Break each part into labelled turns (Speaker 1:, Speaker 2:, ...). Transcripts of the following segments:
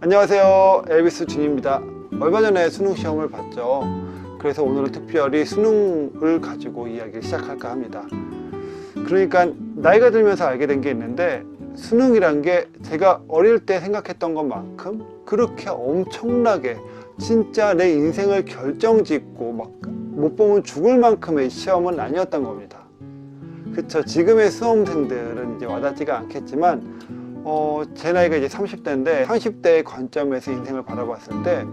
Speaker 1: 안녕하세요. 엘비스 준입니다. 얼마 전에 수능 시험을 봤죠. 그래서 오늘은 특별히 수능을 가지고 이야기를 시작할까 합니다. 그러니까 나이가 들면서 알게 된 게 있는데 수능이란 게 제가 어릴 때 생각했던 것만큼 그렇게 엄청나게 진짜 내 인생을 결정짓고 막 못 보면 죽을 만큼의 시험은 아니었던 겁니다. 그쵸. 지금의 수험생들은 이제 와닿지가 않겠지만 어, 제 나이가 이제 30대인데 30대의 관점에서 인생을 바라봤을 때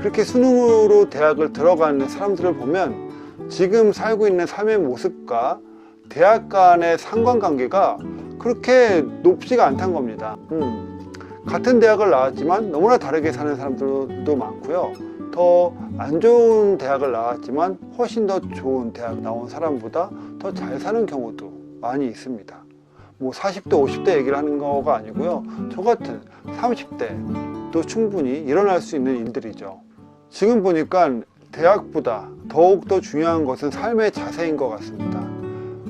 Speaker 1: 그렇게 수능으로 대학을 들어가는 사람들을 보면 지금 살고 있는 삶의 모습과 대학 간의 상관관계가 그렇게 높지가 않다는 겁니다. 음, 같은 대학을 나왔지만 너무나 다르게 사는 사람들도 많고요. 더 안 좋은 대학을 나왔지만 훨씬 더 좋은 대학 나온 사람보다 더 잘 사는 경우도 많이 있습니다. 뭐 40대, 50대 얘기를 하는 거가 아니고요. 저 같은 30대도 충분히 일어날 수 있는 일들이죠. 지금 보니까 대학보다 더욱더 중요한 것은 삶의 자세인 것 같습니다.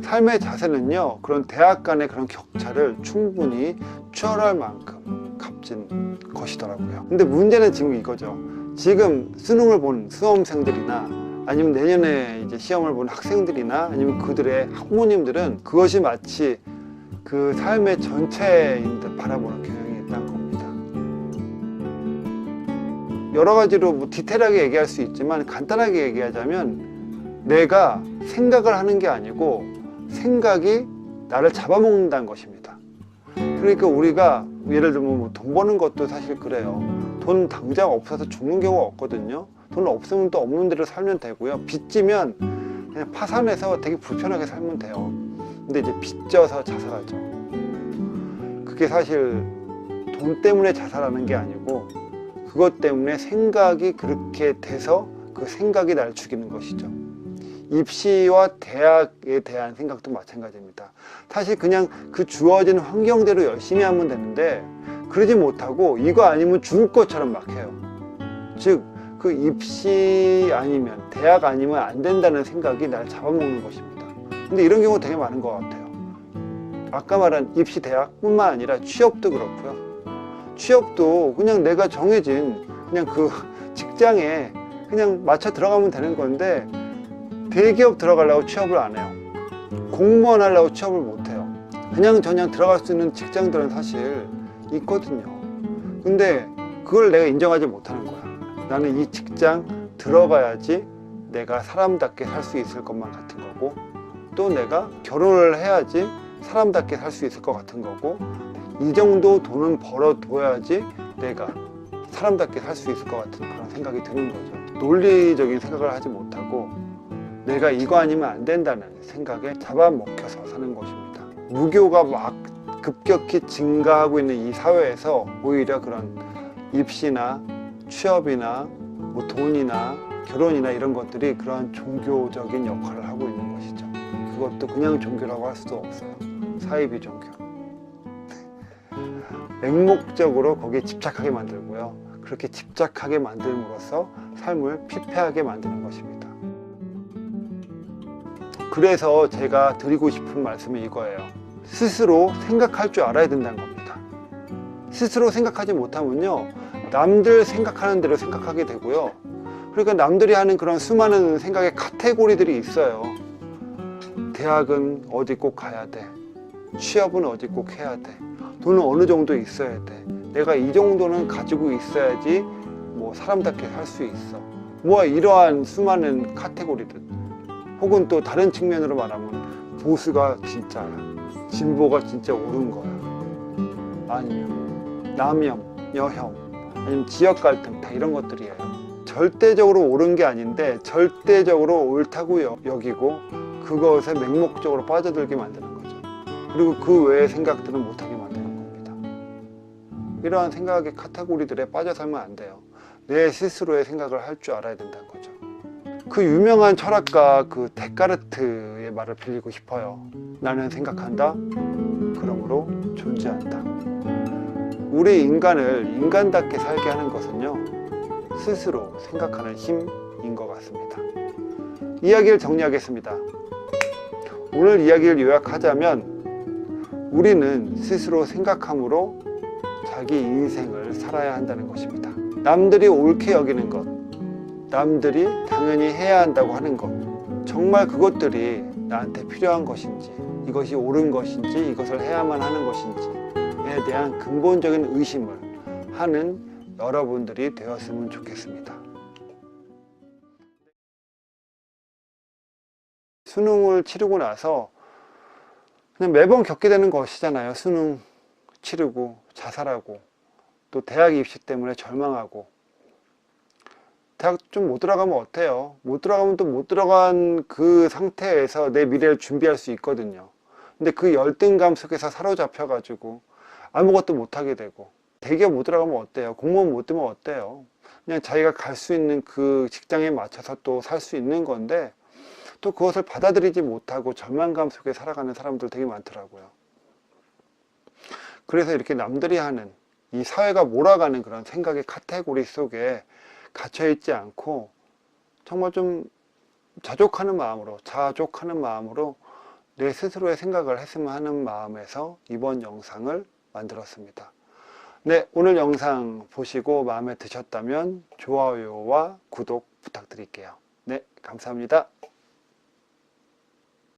Speaker 1: 삶의 자세는요, 그런 대학 간의 그런 격차를 충분히 추월할 만큼 값진 것이더라고요. 근데 문제는 지금 이거죠. 지금 수능을 본 수험생들이나 아니면 내년에 이제 시험을 본 학생들이나 아니면 그들의 학부모님들은 그것이 마치 그 삶의 전체인 듯 바라보는 경향이 있다는 겁니다. 여러 가지로 뭐 디테일하게 얘기할 수 있지만 간단하게 얘기하자면 내가 생각을 하는 게 아니고 생각이 나를 잡아먹는다는 것입니다. 그러니까 우리가 예를 들면 뭐 돈 버는 것도 사실 그래요. 돈 당장 없어서 죽는 경우가 없거든요. 돈 없으면 또 없는 대로 살면 되고요. 빚지면 그냥 파산해서 되게 불편하게 살면 돼요. 근데 이제 빚져서 자살하죠. 그게 사실 돈 때문에 자살하는 게 아니고 그것 때문에 생각이 그렇게 돼서 그 생각이 날 죽이는 것이죠. 입시와 대학에 대한 생각도 마찬가지입니다. 사실 그냥 그 주어진 환경대로 열심히 하면 되는데 그러지 못하고 이거 아니면 죽을 것처럼 막 해요. 즉, 그 입시 아니면 대학 아니면 안 된다는 생각이 날 잡아먹는 것입니다. 근데 이런 경우 되게 많은 것 같아요. 아까 말한 입시 대학뿐만 아니라 취업도 그렇고요. 취업도 그냥 내가 정해진 그냥 그 직장에 그냥 맞춰 들어가면 되는 건데 대기업 들어가려고 취업을 안 해요. 공무원 하려고 취업을 못 해요. 그냥 저냥 들어갈 수 있는 직장들은 사실 있거든요. 근데 그걸 내가 인정하지 못하는 거야. 나는 이 직장 들어가야지 내가 사람답게 살 수 있을 것만 같은 거고 또 내가 결혼을 해야지 사람답게 살 수 있을 것 같은 거고 이 정도 돈은 벌어둬야지 내가 사람답게 살 수 있을 것 같은 그런 생각이 드는 거죠. 논리적인 생각을 하지 못하고 내가 이거 아니면 안 된다는 생각에 잡아먹혀서 사는 것입니다. 무교가 막 급격히 증가하고 있는 이 사회에서 오히려 그런 입시나 취업이나 뭐 돈이나 결혼이나 이런 것들이 그러한 종교적인 역할을 하고 있는 것이죠. 그것도 그냥 종교라고 할 수도 없어요. 사이비 종교. 맹목적으로 거기에 집착하게 만들고요. 그렇게 집착하게 만들므로써 삶을 피폐하게 만드는 것입니다. 그래서 제가 드리고 싶은 말씀이 이거예요. 스스로 생각할 줄 알아야 된다는 겁니다. 스스로 생각하지 못하면요. 남들 생각하는 대로 생각하게 되고요. 그러니까 남들이 하는 그런 수많은 생각의 카테고리들이 있어요. 대학은 어디 꼭 가야 돼. 취업은 어디 꼭 해야 돼. 돈은 어느 정도 있어야 돼. 내가 이 정도는 가지고 있어야지 뭐 사람답게 살 수 있어. 뭐 이러한 수많은 카테고리들. 혹은 또 다른 측면으로 말하면 보수가 진짜야. 진보가 진짜 옳은 거야. 아니면 남염, 여혐, 아니면 지역 갈등 다 이런 것들이에요. 절대적으로 옳은 게 아닌데 절대적으로 옳다고 여- 여기고 그것에 맹목적으로 빠져들게 만드는 거죠. 그리고 그 외의 생각들은 못하게 만드는 겁니다. 이러한 생각의 카테고리들에 빠져 살면 안 돼요. 내 스스로의 생각을 할 줄 알아야 된다는 거죠. 그 유명한 철학가 그 데카르트의 말을 빌리고 싶어요. 나는 생각한다. 그러므로 존재한다. 우리 인간을 인간답게 살게 하는 것은요, 스스로 생각하는 힘인 것 같습니다. 이야기를 정리하겠습니다. 오늘 이야기를 요약하자면, 우리는 스스로 생각함으로 잘 자기 인생을 살아야 한다는 것입니다. 남들이 옳게 여기는 것, 남들이 당연히 해야 한다고 하는 것, 정말 그것들이 나한테 필요한 것인지, 이것이 옳은 것인지, 이것을 해야만 하는 것인지에 대한 근본적인 의심을 하는 여러분들이 되었으면 좋겠습니다. 수능을 치르고 나서 그냥 매번 겪게 되는 것이잖아요. 수능 치르고 자살하고 또 대학 입시 때문에 절망하고 대학 좀 못 들어가면 어때요? 못 들어가면 또 못 들어간 그 상태에서 내 미래를 준비할 수 있거든요. 근데 그 열등감 속에서 사로잡혀 가지고 아무것도 못 하게 되고 대기업 못 들어가면 어때요? 공무원 못 되면 어때요? 그냥 자기가 갈 수 있는 그 직장에 맞춰서 또 살 수 있는 건데 또 그것을 받아들이지 못하고 절망감 속에 살아가는 사람들 되게 많더라고요. 그래서 이렇게 남들이 하는 이 사회가 몰아가는 그런 생각의 카테고리 속에 갇혀 있지 않고 정말 좀 자족하는 마음으로 자족하는 마음으로 내 스스로의 생각을 했으면 하는 마음에서 이번 영상을 만들었습니다. 네, 오늘 영상 보시고 마음에 드셨다면 좋아요와 구독 부탁드릴게요. 네, 감사합니다.